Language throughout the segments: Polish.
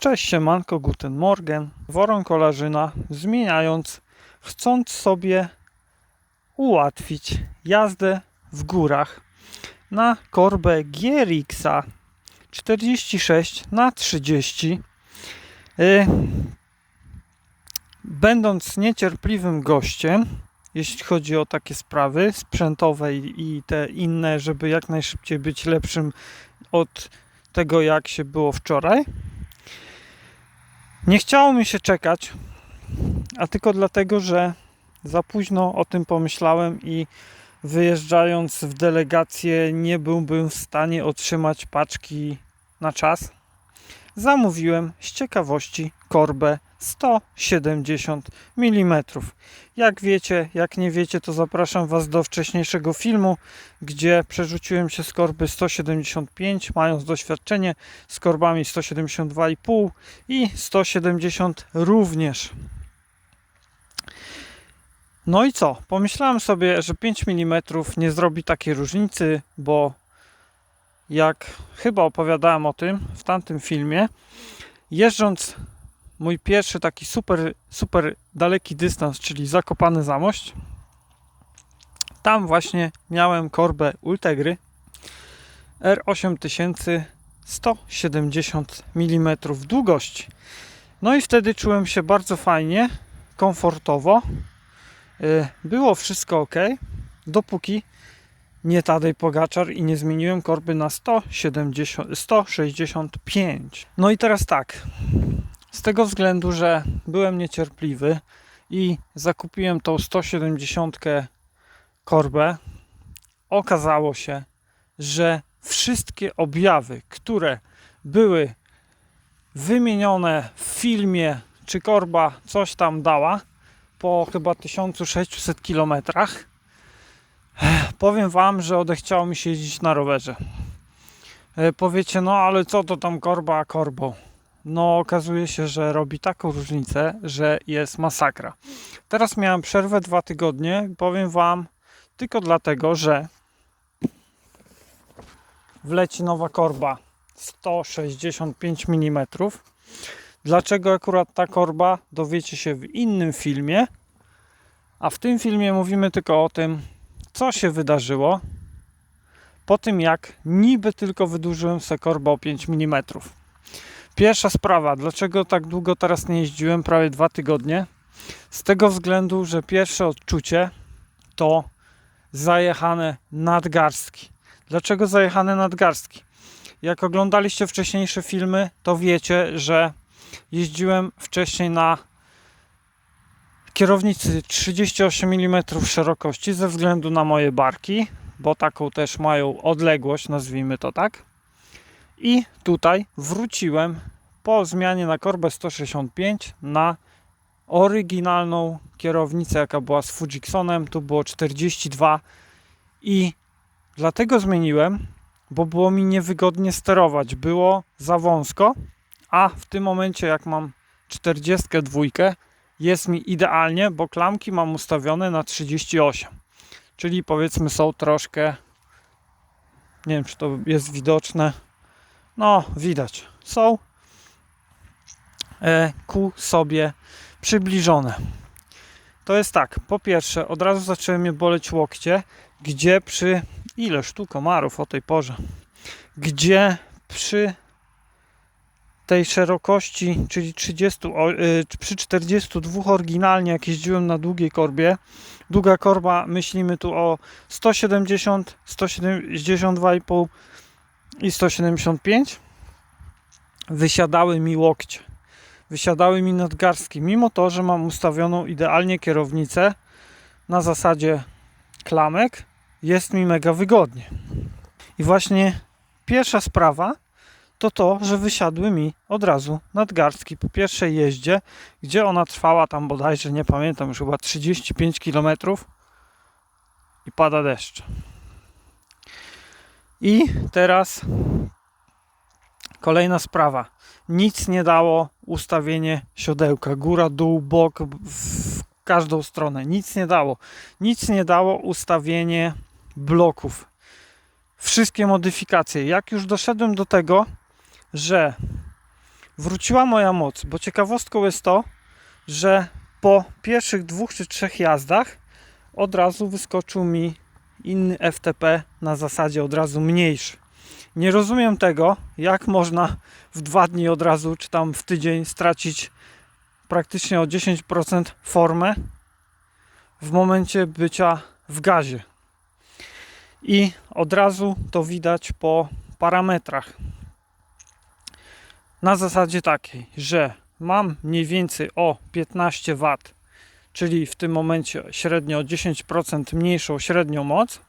Cześć siemanko, guten morgen. Worą kolarzyna zmieniając, chcąc sobie ułatwić jazdę w górach na korbę GRX-a 46 na 30 y, Będąc niecierpliwym gościem, jeśli chodzi o takie sprawy sprzętowe i te inne, żeby jak najszybciej być lepszym od tego, jak się było wczoraj, nie chciało mi się czekać, a tylko dlatego, że za późno o tym pomyślałem i wyjeżdżając w delegację nie byłbym w stanie otrzymać paczki na czas. Zamówiłem z ciekawości korbę 170 mm. Jak wiecie, jak nie wiecie, to zapraszam Was do wcześniejszego filmu, gdzie przerzuciłem się z korby 175, mając doświadczenie z korbami 172,5 i 170 również. No i co? Pomyślałem sobie, że 5 mm nie zrobi takiej różnicy, bo jak chyba opowiadałem o tym w tamtym filmie, jeżdżąc mój pierwszy taki super, super daleki dystans, czyli Zakopany Zamość, tam właśnie miałem korbę Ultegry R8000 170 mm długości. No i wtedy czułem się bardzo fajnie, komfortowo. Y, Było wszystko ok, dopóki nie Tadej Pogaczar i nie zmieniłem korby na 170, 165. No i teraz tak, z tego względu, że byłem niecierpliwy i zakupiłem tą 170 korbę, okazało się, że wszystkie objawy, które były wymienione w filmie, czy korba coś tam dała, po chyba 1600 kilometrach, powiem Wam, że odechciało mi się jeździć na rowerze. E, Powiecie, no ale co to tam korba korbą? No okazuje się, że robi taką różnicę, że jest masakra. Teraz miałem przerwę dwa tygodnie, powiem Wam, tylko dlatego, że wleci nowa korba 165 mm. Dlaczego akurat ta korba dowiecie się w innym filmie, a w tym filmie mówimy tylko o tym, co się wydarzyło po tym, jak niby tylko wydłużyłem sobie korbę o 5 mm. Pierwsza sprawa, dlaczego tak długo teraz nie jeździłem, prawie dwa tygodnie? Z tego względu, że pierwsze odczucie to zajechane nadgarstki. Dlaczego zajechane nadgarstki? Jak oglądaliście wcześniejsze filmy, to wiecie, że jeździłem wcześniej na kierownicy 38 mm szerokości ze względu na moje barki, bo taką też mają odległość, nazwijmy to tak. I tutaj wróciłem po zmianie na korbę 165 na oryginalną kierownicę, jaka była z Fujiksonem. Tu było 42 i dlatego zmieniłem, bo było mi niewygodnie sterować. Było za wąsko, a w tym momencie, jak mam 42, jest mi idealnie, bo klamki mam ustawione na 38. Czyli powiedzmy są troszkę, nie wiem czy to jest widoczne, no widać, są e, ku sobie przybliżone. To jest tak, po pierwsze od razu zaczęły mnie boleć łokcie, gdzie przy, ile sztuk komarów o tej porze, gdzie przy tej szerokości, czyli 30, o- y, przy 42 oryginalnie, jak jeździłem na długiej korbie, długa korba, myślimy tu o 170, 172,5 i 175, wysiadały mi łokcie, wysiadały mi nadgarstki, mimo to, że mam ustawioną idealnie kierownicę na zasadzie klamek, jest mi mega wygodnie. I właśnie pierwsza sprawa, to to, że wysiadły mi od razu nadgarstki po pierwszej jeździe, gdzie ona trwała tam bodajże, nie pamiętam, już chyba 35 km i pada deszcz. I teraz kolejna sprawa. Nic nie dało ustawienie siodełka, góra, dół, bok, w każdą stronę. Nic nie dało. Nic nie dało ustawienie bloków. Wszystkie modyfikacje. Jak już doszedłem do tego, że wróciła moja moc, bo ciekawostką jest to, że po pierwszych dwóch czy trzech jazdach od razu wyskoczył mi inny FTP na zasadzie od razu mniejszy. Nie rozumiem tego, jak można w dwa dni od razu, czy tam w tydzień stracić praktycznie o 10% formę w momencie bycia w gazie. I od razu to widać po parametrach. Na zasadzie takiej, że mam mniej więcej o 15 W, czyli w tym momencie średnio o 10% mniejszą średnią moc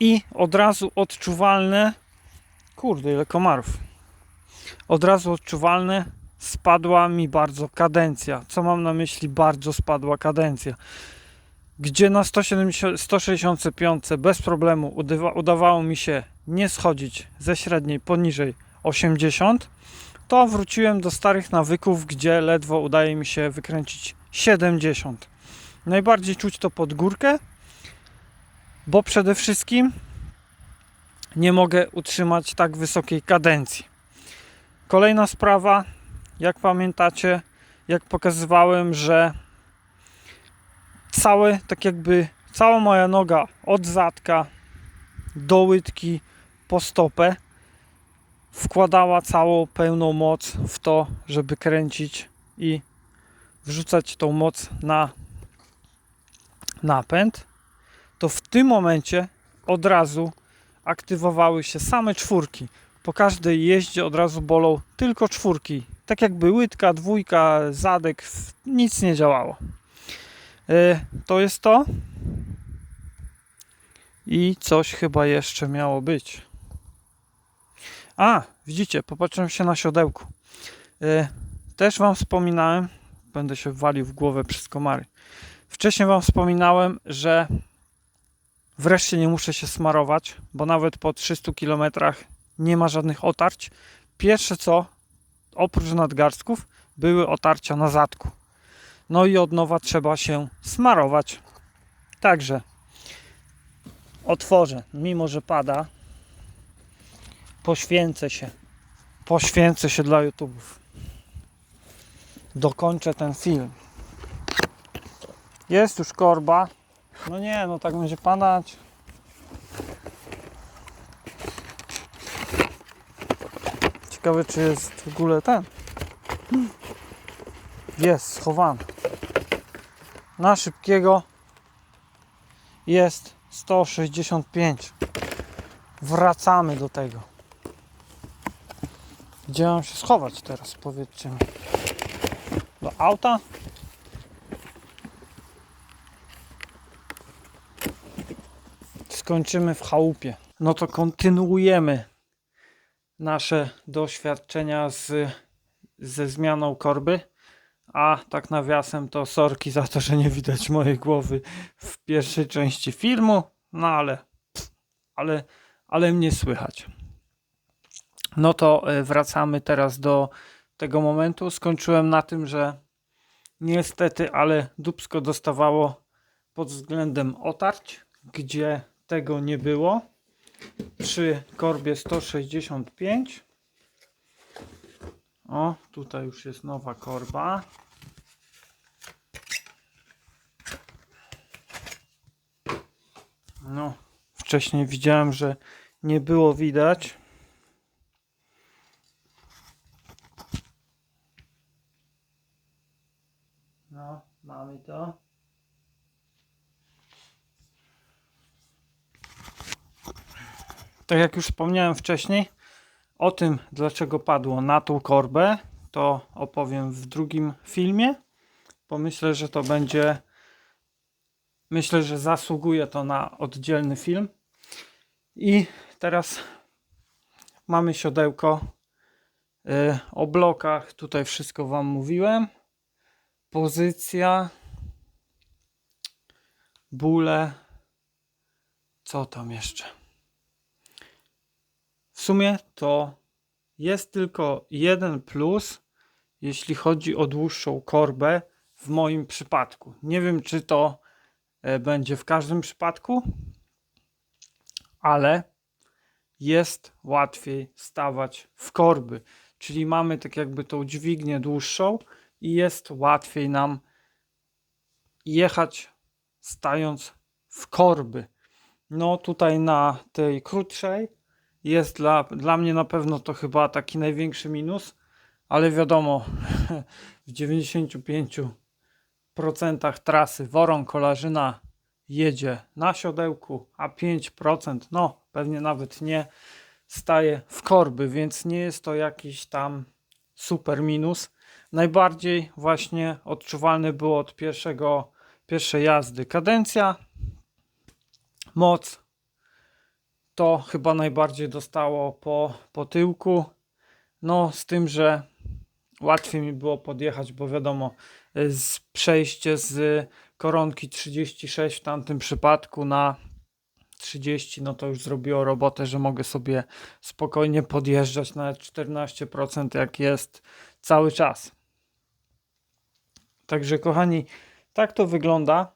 i od razu odczuwalne kurde ile komarów. Od razu odczuwalne spadła mi bardzo kadencja. Co mam na myśli bardzo spadła kadencja? Gdzie na 170, 165 bez problemu udywa, udawało mi się nie schodzić ze średniej poniżej 80 to wróciłem do starych nawyków gdzie ledwo udaje mi się wykręcić 70 najbardziej czuć to pod górkę bo przede wszystkim nie mogę utrzymać tak wysokiej kadencji. Kolejna sprawa, jak pamiętacie, jak pokazywałem, że całe, tak jakby cała moja noga od zadka do łydki po stopę wkładała całą pełną moc w to, żeby kręcić i wrzucać tą moc na napęd, to w tym momencie od razu aktywowały się same czwórki. Po każdej jeździe od razu bolą tylko czwórki. Tak jakby łydka, dwójka, zadek, nic nie działało. E, To jest to. I coś chyba jeszcze miało być. A, widzicie, popatrzyłem się na siodełku. E, Też Wam wspominałem, będę się walił w głowę przez komary. Wcześniej Wam wspominałem, że Wreszcie nie muszę się smarować, bo nawet po 300 km nie ma żadnych otarć. Pierwsze co, oprócz nadgarstków, były otarcia na zadku. No i od nowa trzeba się smarować. Także otworzę, mimo że pada, poświęcę się. Poświęcę się dla YouTube'ów. Dokończę ten film. Jest już korba. No nie, no tak będzie padać. Ciekawe, czy jest w ogóle ten. Jest schowany. Na szybkiego jest 165. Wracamy do tego. Gdzie mam się schować teraz? Powiedzcie mi. Auta? skończymy w chałupie. No to kontynuujemy nasze doświadczenia z, ze zmianą korby. A tak nawiasem to sorki za to, że nie widać mojej głowy w pierwszej części filmu. No ale, ale, ale mnie słychać. No to e, wracamy teraz do tego momentu. Skończyłem na tym, że niestety, ale dubsko dostawało pod względem otarć, gdzie tego nie było. Przy korbie 165 o tutaj już jest nowa korba. No wcześniej widziałem, że nie było widać no mamy to tak jak już wspomniałem wcześniej, o tym, dlaczego padło na tą korbę, to opowiem w drugim filmie, bo myślę, że to będzie. Myślę, że zasługuje to na oddzielny film. I teraz mamy siodełko yy, o blokach. Tutaj wszystko Wam mówiłem. Pozycja, bóle. Co tam jeszcze? W sumie to jest tylko jeden plus, jeśli chodzi o dłuższą korbę w moim przypadku. Nie wiem, czy to e, będzie w każdym przypadku, ale jest łatwiej stawać w korby. czyli mamy tak jakby tą dźwignię dłuższą i jest łatwiej nam jechać stając w korby. No tutaj na tej krótszej jest dla, dla mnie na pewno to chyba taki największy minus, ale wiadomo, w 95% trasy Woron Kolarzyna jedzie na siodełku, a 5%, no pewnie nawet nie, staje w korby, więc nie jest to jakiś tam super minus. Najbardziej właśnie odczuwalny było od pierwszego, pierwszej jazdy kadencja, moc, to chyba najbardziej dostało po, po tyłku. No, z tym, że łatwiej mi było podjechać, bo wiadomo, z przejście z koronki 36 w tamtym przypadku na 30, no to już zrobiło robotę, że mogę sobie spokojnie podjeżdżać nawet 14% jak jest cały czas. Także kochani, tak to wygląda.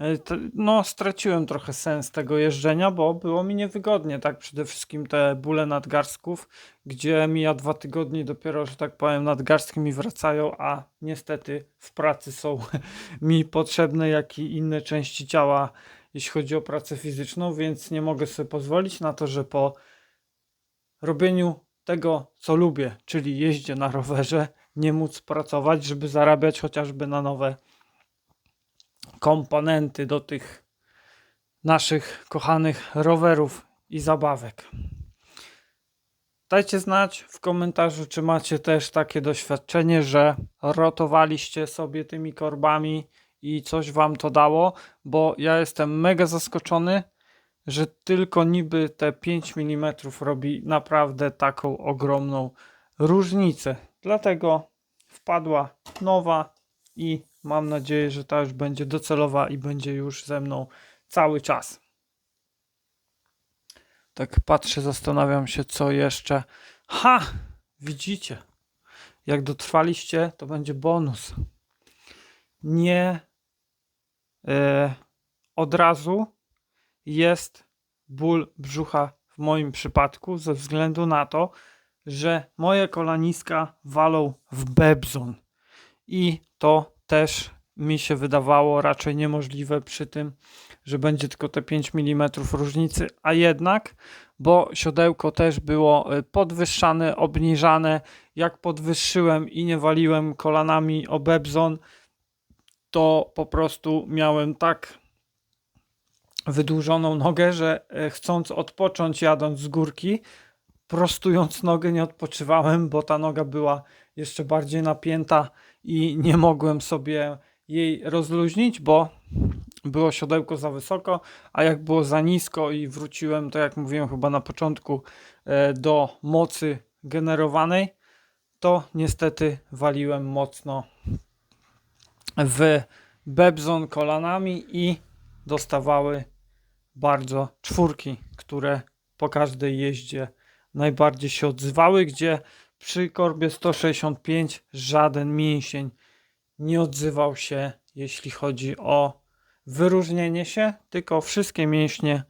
E, No, straciłem trochę sens tego jeżdżenia, bo było mi niewygodnie, tak? Przede wszystkim te bóle nadgarstków, gdzie mija dwa tygodnie dopiero, że tak powiem, nadgarstki mi wracają, a niestety w pracy są mi potrzebne, jak i inne części ciała, jeśli chodzi o pracę fizyczną, więc nie mogę sobie pozwolić na to, że po robieniu tego, co lubię, czyli jeździe na rowerze, nie móc pracować, żeby zarabiać chociażby na nowe komponenty do tych naszych kochanych rowerów i zabawek. Dajcie znać w komentarzu, czy macie też takie doświadczenie, że rotowaliście sobie tymi korbami i coś wam to dało, bo ja jestem mega zaskoczony, że tylko niby te 5 mm robi naprawdę taką ogromną różnicę. Dlatego wpadła nowa i mam nadzieję, że ta już będzie docelowa i będzie już ze mną cały czas. Tak patrzę, zastanawiam się, co jeszcze. Ha! Widzicie? Jak dotrwaliście, to będzie bonus. Nie e, od razu jest ból brzucha w moim przypadku, ze względu na to, że moje kolaniska walą w bebzon. I to też mi się wydawało raczej niemożliwe przy tym, że będzie tylko te 5 mm różnicy, a jednak, bo siodełko też było y, podwyższane, obniżane. Jak podwyższyłem i nie waliłem kolanami o bebzon, to po prostu miałem tak wydłużoną nogę, że e, chcąc odpocząć jadąc z górki, prostując nogę nie odpoczywałem, bo ta noga była jeszcze bardziej napięta i nie mogłem sobie jej rozluźnić, bo było siodełko za wysoko, a jak było za nisko i wróciłem, to jak mówiłem chyba na początku, e, do mocy generowanej, to niestety waliłem mocno w bebzon kolanami i dostawały bardzo czwórki, które po każdej jeździe najbardziej się odzywały, gdzie przy korbie 165 żaden mięsień nie odzywał się, jeśli chodzi o wyróżnienie się, tylko wszystkie mięśnie,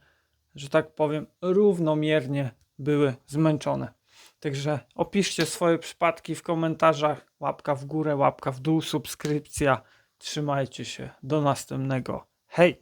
że tak powiem, równomiernie były zmęczone. Także opiszcie swoje przypadki w komentarzach. Łapka w górę, łapka w dół, subskrypcja. Trzymajcie się. Do następnego. Hej!